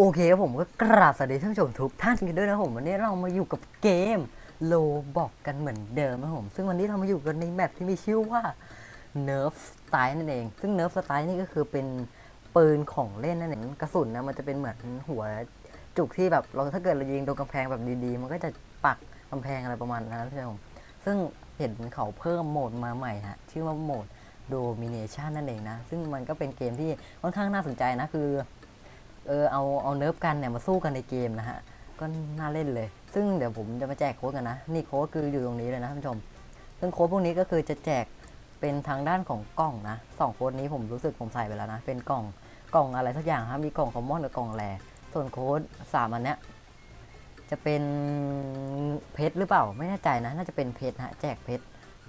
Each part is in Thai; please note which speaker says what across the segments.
Speaker 1: โอเคครับผมก็กราบสวัสดีท่านผู้ชมทุกท่านกันด้วยนะผมวันนี้เรามาอยู่กับเกมโลบอกกันเหมือนเดิมนะผม ซึ่งวันนี้เรามาอยู่กันในแมปที่มีชื่อว่า Nerf Style นั่นเอง ซึ่ง Nerf Style นี่ก็คือเป็นปืนของเล่นนั่นเองกระสุนนะมันจะเป็นเหมือนหัวจุกที่แบบเราถ้าเกิดเรายิงโดนกำแพงแบบดีๆ มันก็จะปักกำแพงอะไรประมาณนั้นนะครับผมซึ่งเห็นเขาเพิ่มโหมดมาใหม่ฮะชื่อว่าโหมด Domination นั่นเองนะ ซึ่งมันก็เป็นเกมที่ค่อนข้างน่าสนใจนะคือ เออเอาเอาเนิร์ฟกันเนี่ยมาสู้กันในเกมนะฮะก็น่าเล่นเลย ซึ่งเดี๋ยวผมจะมาแจกโค้ดกันนะ นี่โค้ดคืออยู่ตรงนี้เลยนะท่านผู้ชม ซึ่งโค้ดพวกนี้ก็คือจะแจกเป็นทางด้านของกล่องนะสองโค้ดนี้ผมรู้สึกผมใส่ไปแล้วนะ เป็นกล่องกล่องอะไรสักอย่างครับมีกล่องคอมมอนกับกล่องแรส่วนโค้ดสามอันเนี้ยจะเป็นเพชรหรือเปล่าไม่แน่ใจนะ น่าจะเป็นเพชรฮะแจกเพชร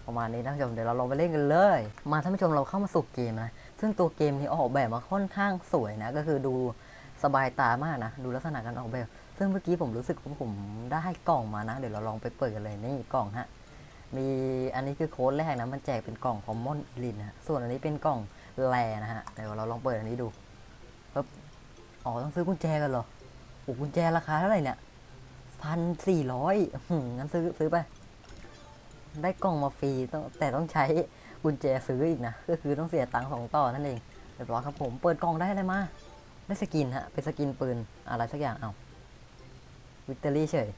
Speaker 1: ประมาณนี้นะท่านผู้ชมเดี๋ยวเราลองไปเล่นกันเลย มาท่านผู้ชมเราเข้ามาสู่เกมนะ ซึ่งตัวเกมนี้ออกแบบมาค่อนข้างสวยนะก็คือดู สบายตามากนะ ดูลักษณะการออกแบบ ซึ่งเมื่อกี้ผมรู้สึกว่าผมได้กล่องมานะ เดี๋ยวเราลองไปเปิดกันเลยนี่กล่องฮะ มีอันนี้คือโค้ดแรกนะ มันแจกเป็นกล่องคอมมอนลินนะฮะส่วนอันนี้เป็นกล่องแลนะฮะ เดี๋ยวเราลองเปิดอันนี้ดูปึ๊บอ๋อต้องซื้อกุญแจกันเหรอโอ้กุญแจราคาเท่าไหร่เนี่ยพันสี่ร้อยงั้นซื้อซื้อไป ได้กล่องมาฟรีต้องแต่ต้องใช้กุญแจซื้ออีกนะ ก็คือต้องเสียตังค์สองต่อนั่นเองเรียบร้อยครับผม เปิดกล่องได้อะไรมา ได้สกินฮะ เป็นสกินปืนอะไรสักอย่าง เอาวิกตอรี่เฉย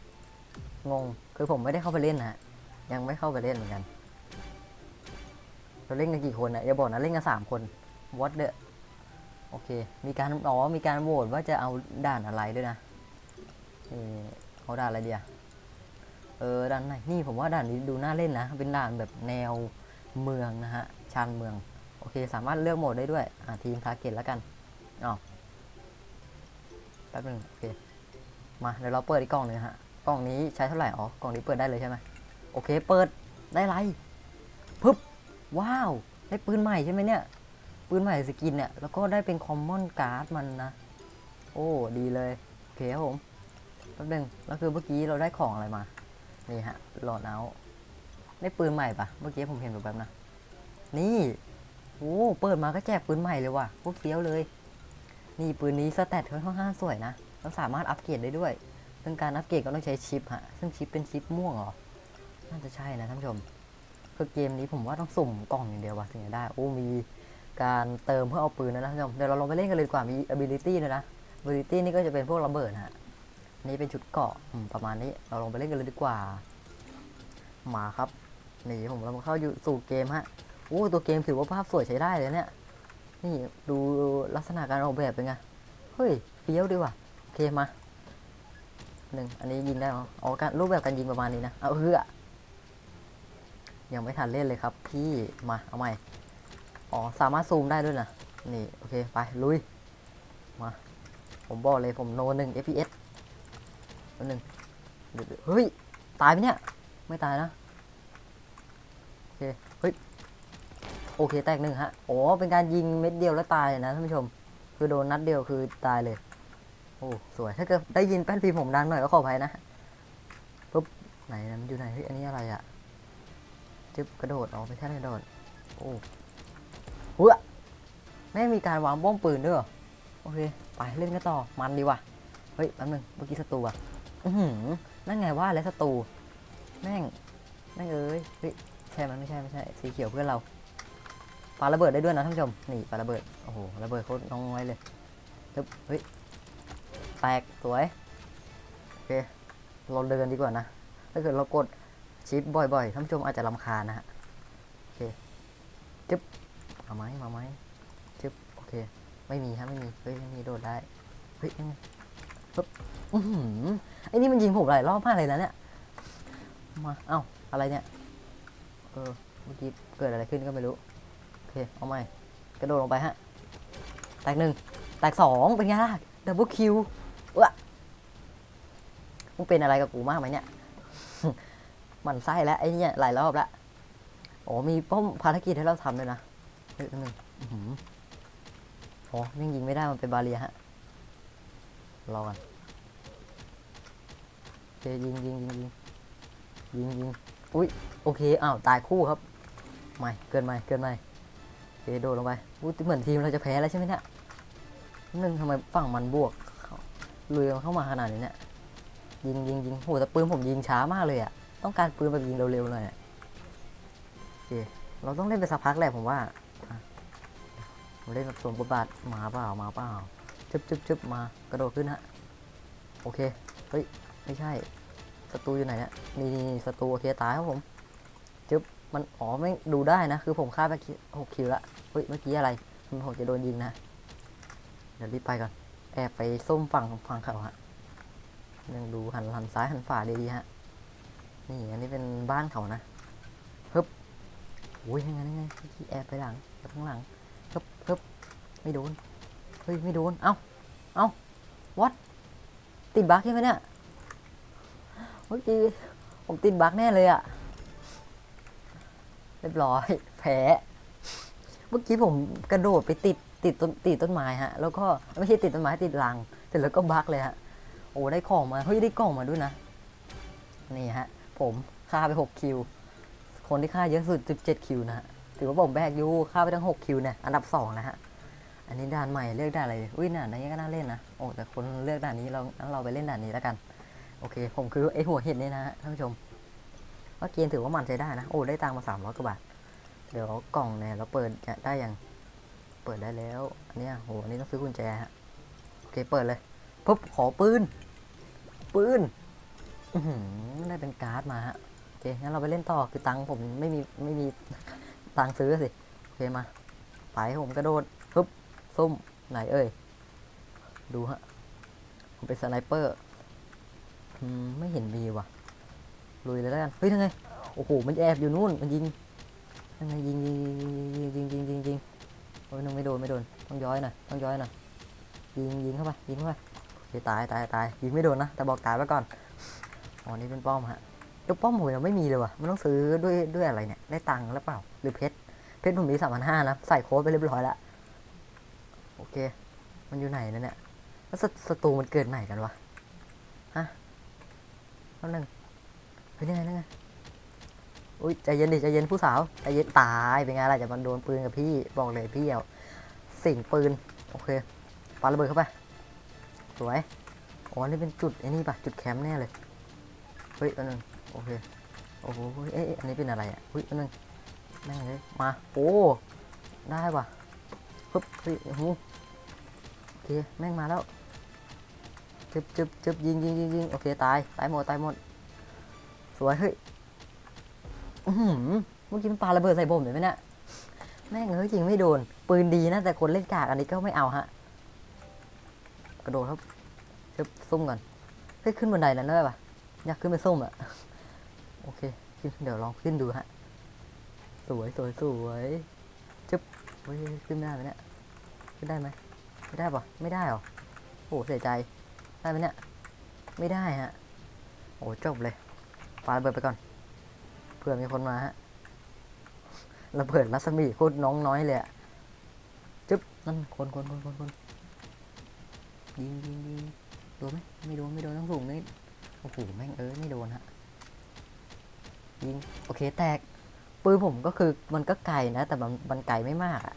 Speaker 1: งง คือผมไม่ได้เข้าไปเล่นนะฮะ ยังไม่เข้าไปเล่นเหมือนกัน เราเล่นกันกี่คนนะอย่าบอกนะ เล่นกันสามคน what the โอเค มีการอ๋อมีการโหวตว่าจะเอาด่านอะไรด้วยนะนี่เอาด่านอะไรเดียเออด่านไหนนี่ผมว่าด่านนี้ดูน่าเล่นนะ เป็นด่านแบบแนวเมืองนะฮะ ชานเมือง โอเค สามารถเลือกโหมดได้ด้วย อ่าทีมทาร์เก็ตแล้วกันอ๋อ แป๊บหนึงโอเค มาเดี๋ยวเราเปิดอีกกล่องหนึ่งฮะ กล่องนี้ใช้เท่าไหร่ อ๋อ กล่องนี้เปิดได้เลยใช่ไหมโอเค เปิดได้ไรปึ๊บ ว้าว ได้ปืนใหม่ใช่ไหมเนี่ย ปืนใหม่สกินเนี่ย แล้วก็ได้เป็นคอมมอนการ์ดมันนะ โอ้ ดีเลย โอเคครับผม แป๊บหนึงแล้วคือเมื่อกี้เราได้ของอะไรมา นี่ฮะ หลอดเอาได้ปืนใหม่ปะเมื่อกี้ผมเห็นแบบนะ นี่ โอ้ เปิดมาก็แจกปืนใหม่เลยว่ะพวกเฟี้ยวเลย นี่ปืนนี้สแตทค่อนข้างสวยนะแล้วสามารถอัปเกรดได้ด้วย ซึ่งการอัปเกรดก็ต้องใช้ชิปฮะ ซึ่งชิปเป็นชิปม่วงเหรอ น่าจะใช่นะท่านผู้ชม คือเกมนี้ผมว่าต้องสุ่มกล่องอย่างเดียวว่ะถึงจะได้ โอ้ มีการเติมเพื่อเอาปืนนะท่านผู้ชม เดี๋ยวเราลองไปเล่นกันเลยดีกว่า มี ability ด้วยนะ ability นี่ก็จะเป็นพวกระเบิดฮะ นี่เป็นชุดเกาะประมาณนี้ เราลองไปเล่นกันเลยดีกว่า มาครับ นี่ผมเรามาเข้าอยู่สู่เกมฮะ โอ้ ตัวเกมถือว่าภาพสวยใช้ได้เลยเนี่ย นี่ดูลักษณะการออกแบบเป็นไง เฮ้ยเฟี้ยวดีว่ะ โอเคมาหนึ่งอันนี้ยิงได้เหรออ๋อการรูปแบบการยิงประมาณนี้นะ เอาเฮือยังไม่ทันเล่นเลยครับ พี่มาเอาใหม่ อ๋อสามารถซูมได้ด้วยนะ นี่ โอเค ไป ลุย มา ผมบอกเลยผมโนหนึ่ง FPS แป๊บนึงเฮ้ย ตายไหมเนี่ย ไม่ตายนะ โอเค โอเคแตกหนึ่งฮะ โอ้ เป็นการยิงเม็ดเดียวแล้วตายนะท่านผู้ชม คือโดนนัดเดียวคือตายเลย โอ้ สวย ถ้าเกิดได้ยินแป้นพิมพ์ผมดังหน่อยก็ขออภัยนะปุ๊บ ไหนนะมันอยู่ไหนเฮ้ยอันนี้อะไรอะจึ๊บกระโดดอ๋อไม่ใช่กระโดด โอ้เฮ้ยแม่มีการวางบ้องปืนด้วยโอเค ไปเล่นกันต่อ มันดีว่ะ เฮ้ยแป๊บนึง เมื่อกี้ศัตรูอะอือหือนั่นไงว่าแล้วศัตรู แม่ง แม่งเอ้ย เฮ้ย ใช่ไหมไม่ใช่ไม่ใช่ สีเขียวเพื่อนเรา ปาระเบิดได้ด้วยนะท่านผู้ชม นี่ปาระเบิด โอ้โห ระเบิดโคตรน้อยเลยจึ๊บเฮ้ย แตก สวย โอเค เราเดินดีกว่านะ ถ้าเกิดเรากดชิปบ่อยๆ ท่านผู้ชมอาจจะรำคาญนะฮะ โอเคจึ๊บมาไหมมาไหมจึ๊บ โอเค ไม่มีฮะ ไม่มี เฮ้ย ไม่มีโดดได้ เฮ้ยปึ๊บอือหือไอ้นี่มันยิงผมหลายรอบมากเลยนะเนี่ย มา เอ้า อะไรเนี่ย เออ เมื่อกี้เกิดอะไรขึ้นก็ไม่รู้ เค เอาใหม่ กระโดดลงไปฮะ แตกหนึ่ง แตกสองเป็นไงล่ะ ดับเบิลคิวเอ้อมึงเป็นอะไรกับกูมากไหมเนี่ยหมันไส้แล้วไอ้เนี่ยหลายรอบแล้ว โอ้มีป้อมภารกิจให้เราทำด้วยนะเฮ้ยนึงอ๋อหือโอ้ยังยิงไม่ได้มันเป็นบาเรียฮะ รอกันโอเคยิงยิงยิงยิงยิงยิงอุ้ยโอเคอ้าวตายคู่ครับ ไม่ เกินไม่ เกินไม่ เคโดดลงไปอุ้เหมือนทีมเราจะแพ้แล้วใช่ไหมเนี่ยนึงทำไมฝั่งมันบวกลุยเข้ามาขนาดนี้เนี่ยยิงยิงยิงโหแต่ปืนผมยิงช้ามากเลยอะต้องการปืนแบบยิงเร็วๆหน่อยโอเคเราต้องเล่นไปสักพักแหละผมว่าผมเล่นแบบสวมบทบาทมาเปล่ามาเปล่าจึ๊บจึ๊บจึ๊บมากระโดดขึ้นฮะโอเคเฮ้ยไม่ใช่ศัตรูอยู่ไหนเนี่ยนี่ศัตรูโอเคตายครับผมจึ๊บ มันอ๋อไม่ดูได้นะ คือผมฆ่าไปหกคิวละเฮ้ยเมื่อกี้อะไรผมจะโดนยิงนะ เดี๋ยวรีบไปก่อน แอบไปส้มฝั่งฝั่งเขาฮะยังดูหันหันซ้ายหันฝาดีฮะ นี่อันนี้เป็นบ้านเขานะฮึบโอ้ยยังไงยังไงแอบไปหลังไปข้างหลังฮึบฮึบไม่โดน เฮ้ยไม่โดน เอ้า เอ้า what ติดบั๊กใช่ไหมเนี่ยเมื่อกี้ผมติดบั๊กแน่เลยอะ เรียบร้อย แพ้เมื่อกี้ผมกระโดดไปติดติดต้นติดต้นไม้ฮะ แล้วก็ไม่ใช่ติดต้นไม้ติดรังเสร็จแล้วก็บักเลยฮะ โอ้ได้ของมาเฮ้ยได้กล่องมาด้วยนะ นี่ฮะ ผมฆ่าไป6คิว คนที่ฆ่าเยอะสุด17คิวนะฮะ ถือว่าผมแบกอยูฆ่าไปทั้ง6คิวเนี่ย อันดับ2นะฮะ อันนี้ด่านใหม่เลือกด่านอะไรอุ้ยด่านนี้ก็น่าเล่นนะ โอ้แต่คนเลือกด่านนี้เราเราไปเล่นด่านนี้แล้วกัน โอเค ผมคือไอหัวเห็ดนี่นะฮะท่านผู้ชม ว่าเกมถือว่ามันใช้ได้นะ โอ้ ได้ตังค์มาสามร้อยกว่าบาท เดี๋ยวกล่องเนี่ยเราเปิดจะได้ยัง เปิดได้แล้ว อันเนี้ยโหอันนี้ต้องซื้อกุญแจฮะ โอเค เปิดเลยปุ๊บขอปืน ปืนอืได้เป็นการ์ดมาฮะ โอเค งั้นเราไปเล่นต่อ คือตังค์ผมไม่มีไม่มีตังค์ซื้อสิ โอเคมา ไปผมกระโดดปุ๊บซุ่มไหนเอ่ย ดูฮะ ผมเป็นสไนเปอร์อืมไม่เห็นมีว่ะ ลุยเลยแล้วกัน เฮ้ยยังไง โอ้โห มันแอบอยู่นู่น มันยิงยังไงยิงยิงยิงยิงยิงยิงยิงโอ้ยนึงไม่โดนไม่โดน ต้องย้อยหน่อย ต้องย้อยหน่อย ยิงยิงเข้าไป ยิงเข้าไปโอเคตายตายตาย ยิงไม่โดนนะ แต่บอกตายไว้ก่อน อ๋อ นี่เป็นป้อมฮะแล้วป้อมผมยังไม่มีเลยว่ะ มันต้องซื้อด้วยด้วยอะไรเนี่ย ได้ตังค์หรือเปล่า หรือเพชร เพชรผมมีสามพันห้านะ ใส่โค้ดไปเรียบร้อยแล้ว โอเค มันอยู่ไหนนะเนี่ย แล้วศัตรูมันเกิดไหนกันวะ ฮะแป๊บนึง เฮ้ยนี่ไงนี่ไงอุ้ยใจเย็นดิใจเย็นผู้สาวใจเย็นตายเป็นไงล่ะจะมันโดนปืนกับพี่บอกเลยพี่เอาสิ่งปืนโอเคปาระเบิดเข้าไปสวยอ๋อนี่เป็นจุดไอ้นี่ปะจุดแคมป์แน่เลยเฮ้ยอันนึงโอเคโอ้โหเอ๊ะอันนี้เป็นอะไรอะเฮ้ยอันนึงแม่งเลยมาโอ้ได้ว่ะปึ๊บเฮ้ยโอ้โหโอเคแม่งมาแล้วจึบจึบจึบยิงยิงยิงยิงโอเคตายตายหมดตายหมด สวยเฮ้ยเมื่อกี้มันปาระเบิดใส่ผมเลยไหมเนี่ยแม่งเฮ้ยยิงไม่โดน ปืนดีนะแต่คนเล่นกากอันนี้ก็ไม่เอาฮะ กระโดดครับจึบซุ่มก่อนเฮ้ยขึ้นบันไดนั้นได้ปะอยากขึ้นไปซุ่มอะโอเคเดี๋ยวลองขึ้นดูฮะ สวยสวยสวยจึ๊บเฮ้ยขึ้นไม่ได้ไหมเนี่ยขึ้นได้ไหมไม่ได้ปะไม่ได้หรอโอ้เสียใจได้ไหมเนี่ยไม่ได้ฮะโอ้จบเลย ปาระเบิดไปก่อน เผื่อมีคนมาฮะระเบิดรัศมีโคตรน้องน้อยเลยอะจึ๊บนั่นคนคนคนคนคนยิงยิงยิงโดนไหมไม่โดนไม่โดนต้องสูงนี่โอ้โหแม่งเอ้ยไม่โดนฮะยิงโอเคแตกปืนผมก็คือมันก็ไกลนะ แต่มันมันไกลไม่มากอะ่ะ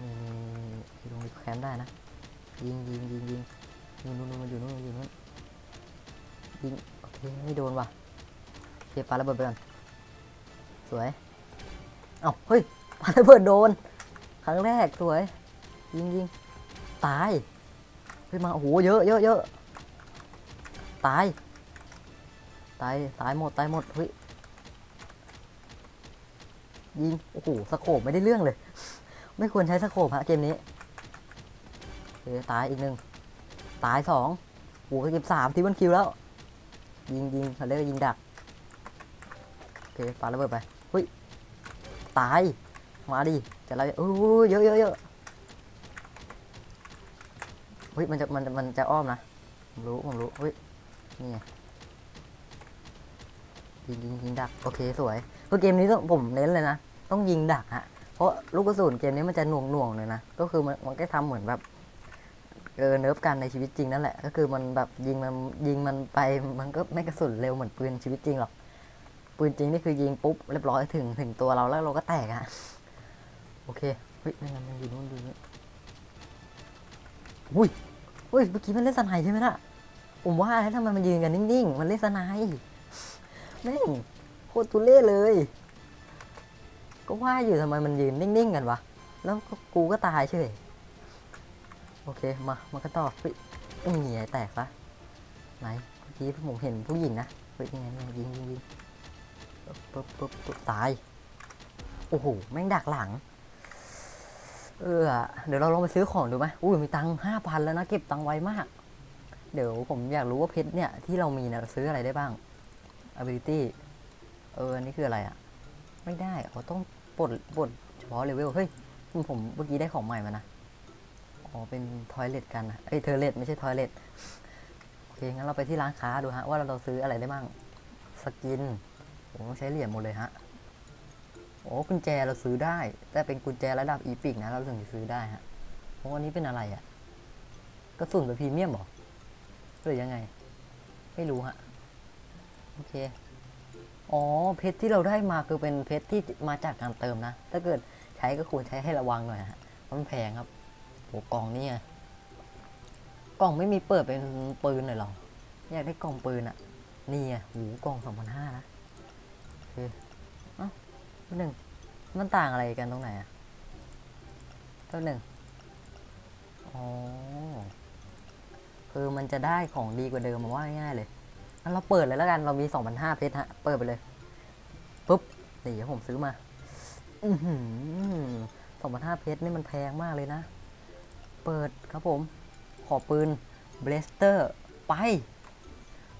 Speaker 1: นี่ลงแคมป์ได้นะยิงยิงยิงยิงนู่นนู่นมันอยู่นู่นนอยู่นู่นยิง ไม่โดนว่ะโอเคปาระเบิดไปก่อนสวย เอ้า เฮ้ยปาระเบิดโดน ครั้งแรกสวย ยิงยิงตาย เฮ้ยมา โอ้โห เยอะเยอะเยอะตาย ตาย ตายหมด ตายหมด เฮ้ย ยิง โอ้โห สโคปไม่ได้เรื่องเลย ไม่ควรใช้สโคปฮะเกมนี้โอเคตายอีกหนึ่ง ตายสองโอ้โหเก็บสามทีวันคิวแล้ว ยิงยิงเขาเรียกว่ายิงดักโอเคปาระเบิดไปเฮ้ยตายมาดิจะเราโอ้ยเยอะเยอะเยอะเฮ้ยมันจะมันมันจะอ้อมนะผมรู้ผมรู้เฮ้ยนี่ไงยิงยิงยิงดักโอเคสวยเพราะเกมนี้ต้องผมเน้นเลยนะต้องยิงดักฮะเพราะลูกกระสุนเกมนี้มันจะหน่วงหน่วงเลยนะก็คือมันมันก็ทำเหมือนแบบ เออเนิร์ฟกันในชีวิตจริงนั่นแหละ ก็คือมันแบบยิงมันยิงมันไปมันก็ไม่กระสุนเร็วเหมือนปืนชีวิตจริงหรอกปืนจริงนี่คือยิงปุ๊บเรียบร้อยถึงถึงตัวเราแล้วเราก็แตกอะโอเคเฮ้ยนั่นไงมันอยู่นู่นดูนี่อุ้ยเฮ้ยเมื่อกี้มันเล่นสไนด์ใช่ไหมน่ะผมว่าแล้วทำไมมันยืนกันนิ่งๆ มันเล่นสไนด์แม่งโคตรทุเล่เลย ก็ว่าอยู่ทำไมมันยืนนิ่งๆกันวะแล้วกูก็ตายเฉย อเคมามากันต่อเฮ้ยนี่ไงแตกซะไหนเมื่อกี้ผมเห็นผู้หญิงนะเฮ้ยนี่ไงไงยิงยิงยิงปึ๊บปึ๊บปึ๊บตาย โอ้โหแม่งดักหลัง เออเดี๋ยวเราลองไปซื้อของดูไหมอุ้ยมีตังห้าพันแล้วนะเก็บตังไวมาก เดี๋ยวผมอยากรู้ว่าเพชรเนี่ยที่เรามีเนี่ยเราซื้ออะไรได้บ้าง ability เอออันนี้คืออะไรอะไม่ได้เขาต้องปลดปลดเฉพาะเลเวลเฮ้ยผมเมื่อกี้ได้ของใหม่มานะ อ๋อ เป็นทอยเลทกันนะเอ้ยเทอร์เลทไม่ใช่ทอยเลทโอเค งั้นเราไปที่ร้านค้าดูฮะ ว่าเราซื้ออะไรได้บ้าง สกินผมต้องใช้เหรียญหมดเลยฮะ โอ้กุญแจเราซื้อได้ แต่เป็นกุญแจระดับอีพิกนะ เราถึงจะซื้อได้ฮะเพราะวันนี้เป็นอะไรอะ่ะกระสุนเป็นพรีเมียมหรอ หรือยังไง ไม่รู้ฮะ โอเค อ๋อ เพชรที่เราได้มาคือเป็นเพชรที่มาจากการเติมนะ ถ้าเกิดใช้ก็ควรใช้ให้ระวังหน่อยฮะเพราะมันแพงครับ โหกล่องนี่ไงกล่องไม่มีเปิดเป็นปืนเลยหรออยากได้กล่องปืนอะ่ะนี่ไงหูกล่องสองพันห้านะโอเคเอ้าแป๊บหนึ่งมันต่างอะไรกันตรงไหนอะแป๊บหนึ่งอ๋อคือมันจะได้ของดีกว่าเดิมมาว่าง่ายเลยงั้นเราเปิดเลยแล้วกันเรามี2,500เพชรฮะ เปิดไปเลยปุ๊บนี่เดี๋ยวผมซื้อมาอือหือ2,500เพชรนี่มันแพงมากเลยนะ เปิดครับผม ขอปืนเบลสเตอร์ไป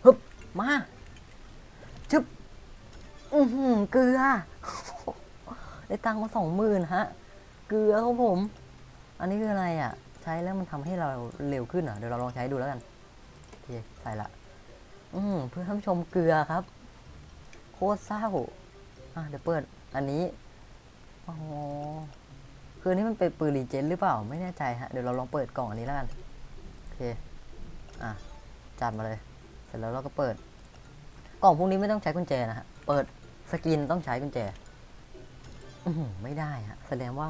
Speaker 1: ฮึบมาชึบอือหือเกลือ ได้ตังค์มาสองหมื่นฮะ เกลือครับผม อันนี้คืออะไรอะ ใช้แล้วมันทำให้เราเร็วขึ้นเหรอะเดี๋ยวเราลองใช้ดูแล้วกันโอเคใส่ละ อืมเพื่อท่านชมเกลือครับ โคตรเศร้าอะเดี๋ยวเปิดอันนี้อ๋อ คือนนี้มันเป็นปืนรีเจนหรือเปล่าไม่แน่ใจฮะเดี๋ยวเราลองเปิดกล่องอันนี้แล้วกันโอเคอะจัดมาเลย เสร็จแล้วเราก็เปิด กล่องพวกนี้ไม่ต้องใช้กุญแจนะฮะเปิดสกินต้องใช้กุญแจอืไม่ได้ฮะแสดงว่า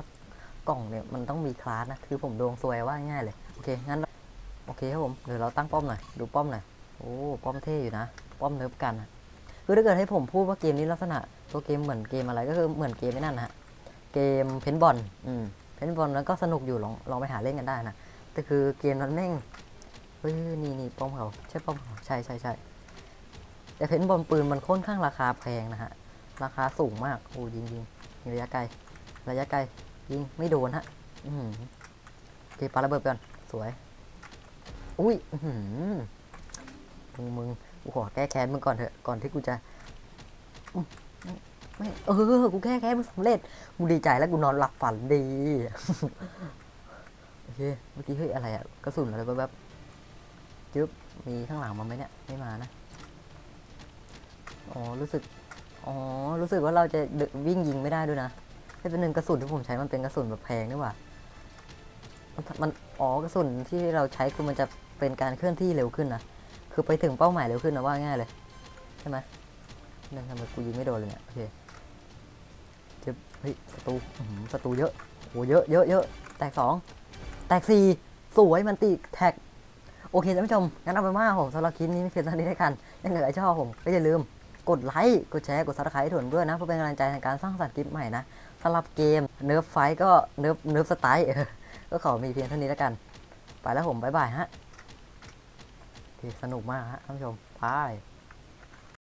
Speaker 1: กล่องเนี่ยมันต้องมีคลาสนะคือผมดวงซวยว่าง่ายเลยโอเคงั้นโอเคครับผมเดี๋ยวเราตั้งป้อมหน่อยดูป้อมหน่อยโอ้ป้อมเท่อยู่นะ ป้อมเนิร์ฟกันอะคือถ้าเกิดให้ผมพูดว่าเกมนี้ลักษณะตัวเกมเหมือนเกมอะไรก็คือเหมือนเกมไม่นั่นนะฮะ เกมเพนบอลอืมเพนบอลนั้นก็สนุกอยู่ลองลองไปหาเล่นกันได้นะแต่คือเกมนั้นแม่งเฮ้ยนี่นี่ป้อมเขาใช่ป้อมเขาใช่ใช่ใช่แต่เพนบอลปืนมันค่อนข้างราคาแพงนะฮะราคาสูงมากโอ้ยิงยิงยิงระยะไกลระยะไกลยิงไม่โดนฮะอือหือโอเคปาระเบิดก่อนสวย อุ้ยอือหือมึงมึงกูขอแก้แค้นมึงก่อนเถอะก่อนที่กูจะ ไม่เออ กูแก้แค้นมึงสำเร็จ กูดีใจแล้วกูนอนหลับฝันดี โอเค เมื่อกี้เฮ้ยอะไรอะกระสุนอะไรแบบจึ๊บ มีข้างหลังมาไหมเนี่ย ไม่มานะ อ๋อ รู้สึก อ๋อ รู้สึกว่าเราจะวิ่งยิงไม่ได้ด้วยนะให้เป็นหนึ่งกระสุนที่ผมใช้มันเป็นกระสุนแบบแพงนี่หว่ามันมันอ๋อกระสุนที่เราใช้คือมันจะเป็นการเคลื่อนที่เร็วขึ้นนะ คือไปถึงเป้าหมายเร็วขึ้นนะว่าง่ายเลย ใช่ไหมนั่นทำไมกูยิงไม่โดนเลยเนี่ยโอเค จะเฮ้ยศัตรูหือศัตรูเยอะโหเยอะเยอะเยอะแตกสองแตกสี่สวยมันติแท็ก โอเคท่านผู้ชม งั้นเอาไปนว่าผมสำหรับคลิปนี้ม่เพียงเท่านี้ด้วกันถ้าเกิดใครชอบผมก็อย่าลืมกดไลค์กดแชร์กดซับสไครต์ถ่วนด้วยนะ เพื่อเป็นกำลังใจในการสร้างสรรค์คลิปใหม่นะสำหรับเกมเนิร์ฟไฟก็เนิร์ฟเนิร์ฟสไตล์ก็ขอมีเพียงเท่านี้แล้วกัน ไปแล้วผมบ๊ายบายฮะสนุกมากฮะท่านผู้ชมบาย